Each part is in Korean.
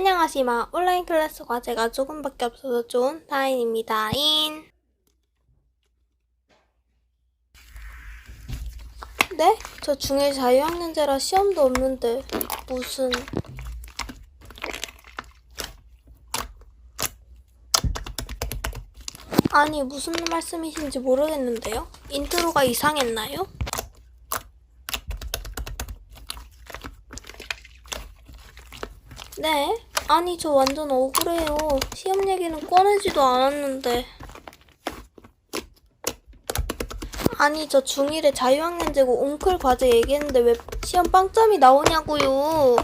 안녕하시마. 온라인 클래스 과제가 조금밖에 없어서 좋은 다인입니다. 인. 네? 저 중1 자유학년제라 시험도 없는데 무슨... 아니 무슨 말씀이신지 모르겠는데요? 인트로가 이상했나요? 네? 아니 저 완전 억울해요. 시험 얘기는 꺼내지도 않았는데. 아니 저 중1에 자유학년 제고 옹클 과제 얘기했는데 왜 시험 빵점이 나오냐고요.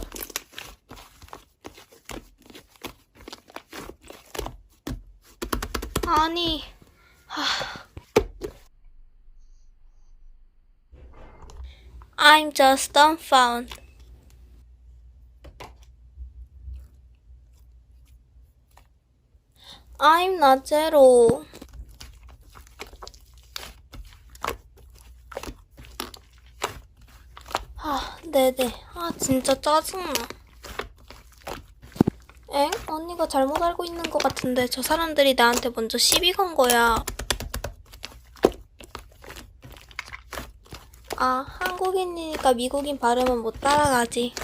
아니 하... I'm just dumbfounded. I'm not zero. 아, 네네. 아, 진짜 짜증나. 엥? 언니가 잘못 알고 있는 것 같은데 저 사람들이 나한테 먼저 시비 건 거야. 아, 한국인이니까 미국인 발음은 못 따라가지.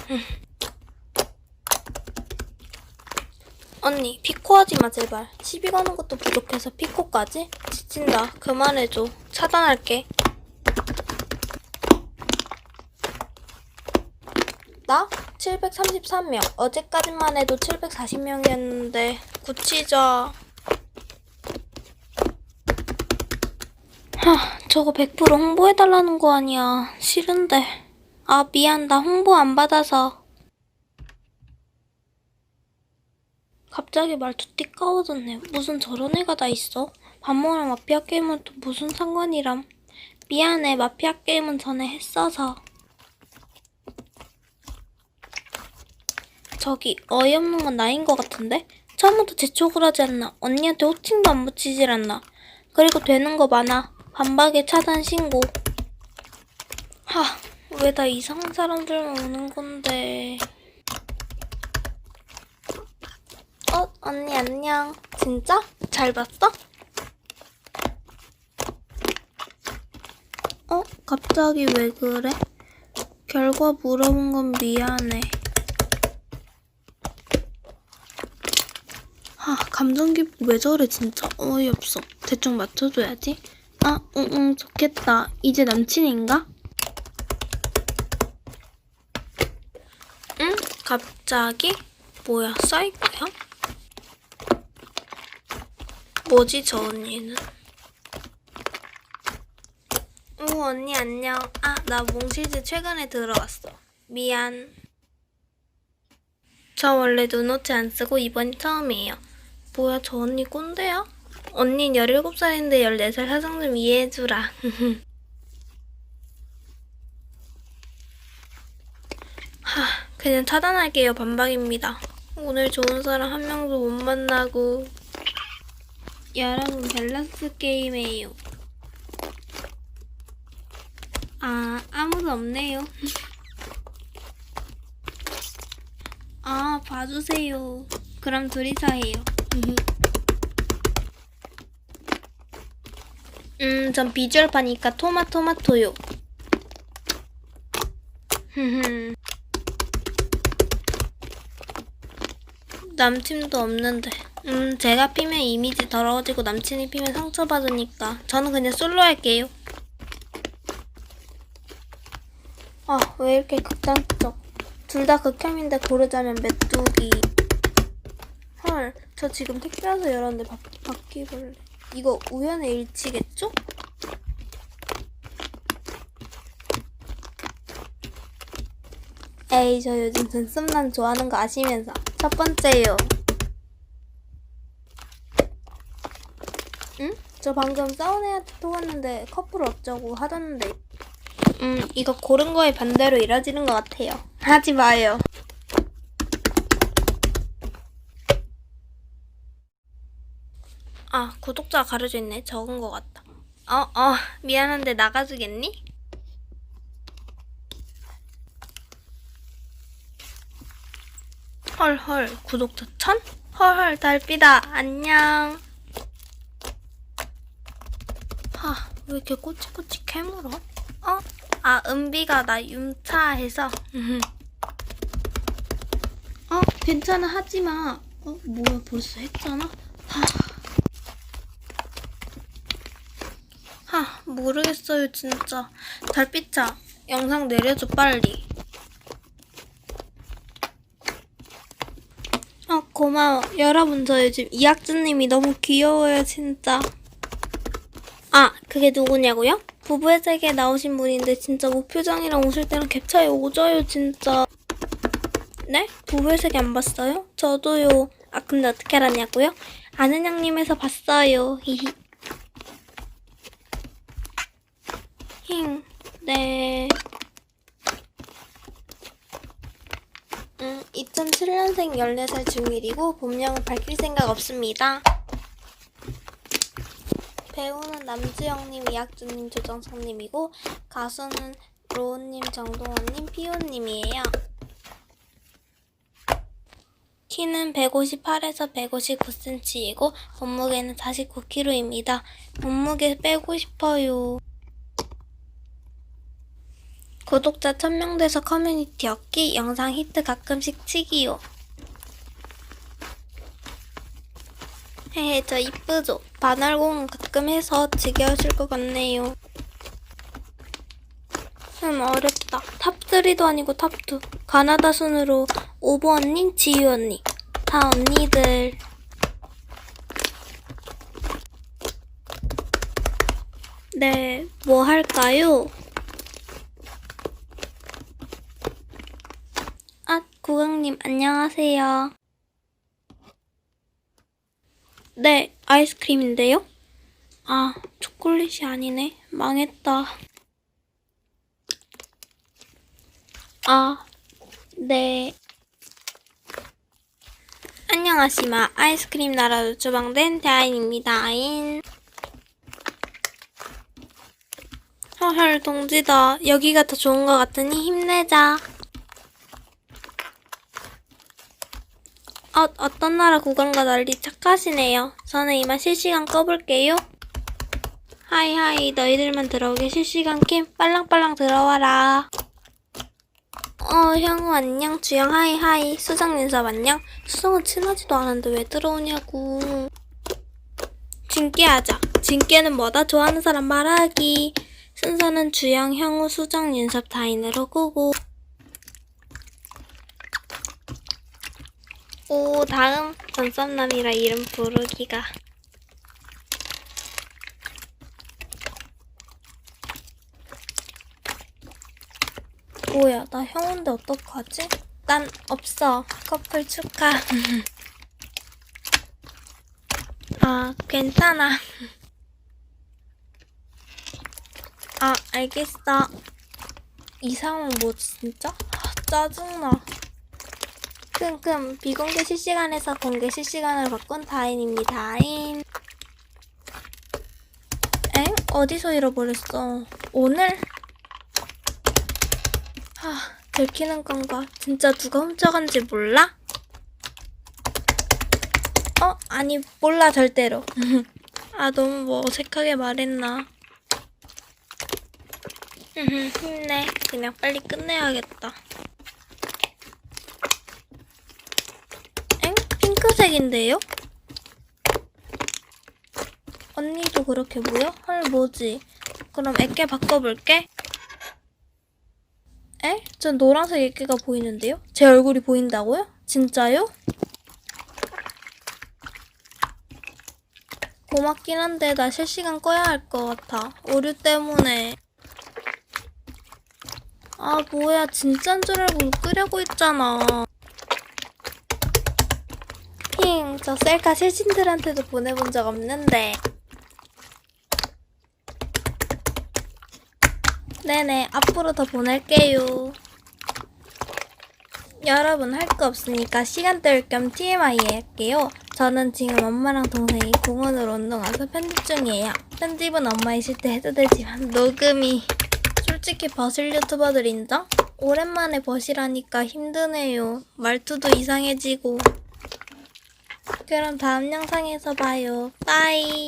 언니, 피코 하지 마, 제발. 시비 거는 것도 부족해서 피코까지? 지친다. 그만해줘. 차단할게. 나? 733명. 어제까지만 해도 740명이었는데. 굳히자. 하, 저거 100% 홍보해달라는 거 아니야. 싫은데. 아, 미안. 나 홍보 안 받아서. 갑자기 말투 띠까워졌네. 무슨 저런 애가 다 있어? 밥 먹으러 마피아 게임은 또 무슨 상관이람? 미안해. 마피아 게임은 전에 했어서. 저기 어이없는 건 나인 것 같은데? 처음부터 재촉을 하지 않나? 언니한테 호칭도 안 붙이질 않나? 그리고 되는 거 많아. 반박에 차단 신고. 하, 왜 다 이상한 사람들만 오는 건데. 어, 언니 안녕. 진짜? 잘 봤어? 어, 갑자기 왜 그래? 결과 물어본 건 미안해. 아, 감정 기복 왜 저래 진짜 어이없어. 대충 맞춰줘야지. 아, 응, 응, 좋겠다. 이제 남친인가? 응? 갑자기? 뭐야, 사이코야? 뭐지, 저 언니는? 오, 언니 안녕. 아, 나 몽실즈 최근에 들어왔어. 미안. 저 원래 눈오치 안 쓰고 이번이 처음이에요. 뭐야, 저 언니 꼰대야? 언닌 17살인데 14살 사정 좀 이해해주라. 하, 그냥 차단할게요. 반박입니다. 오늘 좋은 사람 한 명도 못 만나고. 여러분, 밸런스 게임이에요. 아, 아무도 없네요. 아, 봐주세요. 그럼 둘이서 해요. 음, 전 비주얼 파니까 토마토마토요. 남친도 없는데. 음, 제가 피면 이미지 더러워지고 남친이 피면 상처받으니까 저는 그냥 솔로 할게요. 아, 왜 이렇게 극단적? 둘 다 극혐인데 고르자면 메뚜기. 헐, 저 지금 택배 와서 열었는데 바, 바퀴벌레. 이거 우연의 일치겠죠? 에이, 저 요즘 눈썹난 좋아하는 거 아시면서. 첫 번째요. 응? 저 방금 애한테 토했는데 커플 어쩌고 하던데. 음, 이거 고른 거에 반대로 이뤄지는 것 같아요. 하지 마요. 아, 구독자 가려져 있네. 적은 것 같다. 어, 어, 미안한데 나가주겠니? 헐헐 구독자 천? 헐헐 달빛아 안녕 하, 왜 이렇게 꼬치꼬치 캐물어? 어? 아, 은비가 나 윰차해서. 어, 괜찮아, 하지 마. 어, 뭐야, 벌써 했잖아? 하. 하, 모르겠어요, 진짜. 달빛아, 영상 내려줘, 빨리. 아, 고마워. 여러분, 저 요즘 이학주님이 너무 귀여워요, 진짜. 아, 그게 누구냐고요? 부부의 세계에 나오신 분인데 진짜 무표정이랑 웃을 때랑 갭 차이 오져요, 진짜. 네? 부부의 세계 안 봤어요? 저도요. 아, 근데 어떻게 알았냐고요? 아는 형님에서 봤어요. 히히. 힝. 네. 음, 2007년생 14살 중1이고 본명은 밝힐 생각 없습니다. 배우는 남주영님, 이학주님, 조정석님이고 가수는 로우님, 정동원님, 피오님이에요. 키는 158에서 159cm이고 몸무게는 49kg입니다. 몸무게 빼고 싶어요. 구독자 1000명 돼서 커뮤니티 얻기, 영상 히트 가끔씩 치기요. 헤헤, 저 이쁘죠? 반알공은 가끔 해서 지겨우실 것 같네요. 음, 어렵다. 탑3도 아니고 탑2. 가나다 순으로 오브 언니, 지유 언니. 다 언니들. 네, 뭐 할까요? 아, 구강님, 안녕하세요. 네, 아이스크림인데요? 아, 초콜릿이 아니네. 망했다. 아, 네. 안녕하시마. 아이스크림 나라로 주방된 대아인입니다. 아인. 헐헐, 동지다. 여기가 더 좋은 것 같으니 힘내자. 어, 어떤 나라 구간과 난리 착하시네요. 저는 이만 실시간 꺼볼게요. 하이 하이, 너희들만 들어오게 실시간 캠 빨랑빨랑 들어와라. 어, 형우 안녕, 주영 하이 하이, 수정 윤섭 안녕. 수정은 친하지도 않은데 왜 들어오냐고. 진깨하자. 진깨는 뭐다? 좋아하는 사람 말하기. 순서는 주영, 형우, 수정, 윤섭 다인으로 끄고. 오, 다음 전썸남이라 이름 부르기가. 뭐야, 나 형인데 어떡하지? 난 없어. 커플 축하. 아, 괜찮아. 아, 알겠어. 이 상황 뭐지, 진짜? 아, 짜증나. 큼큼 비공개 실시간에서 공개 실시간으로 바꾼 다인입니다. 다인. 엥? 어디서 잃어버렸어? 오늘? 하, 들키는 건가? 진짜 누가 훔쳐간지 몰라? 어? 아니, 몰라, 절대로. 아, 너무 뭐 어색하게 말했나. 힘내. 그냥 빨리 끝내야겠다. 엥? 핑크색인데요? 언니도 그렇게 보여? 헐, 뭐지? 그럼 애께 바꿔볼게. 에? 전 노란색 애끼가 보이는데요? 제 얼굴이 보인다고요? 진짜요? 고맙긴 한데 나 실시간 꺼야 할 것 같아. 오류 때문에. 아 뭐야 진짠 줄 알고 끄려고 했잖아. 힝, 저 셀카 실신들한테도 보내본 적 없는데. 네네, 앞으로 더 보낼게요. 여러분, 할 거 없으니까 시간 때울 겸 TMI 할게요. 저는 지금 엄마랑 동생이 공원으로 운동 와서 편집 중이에요. 편집은 엄마 있을 때 해도 되지만, 녹음이. 솔직히 버슬 유튜버들 인정? 오랜만에 버시라니까 힘드네요. 말투도 이상해지고. 그럼 다음 영상에서 봐요. 빠이.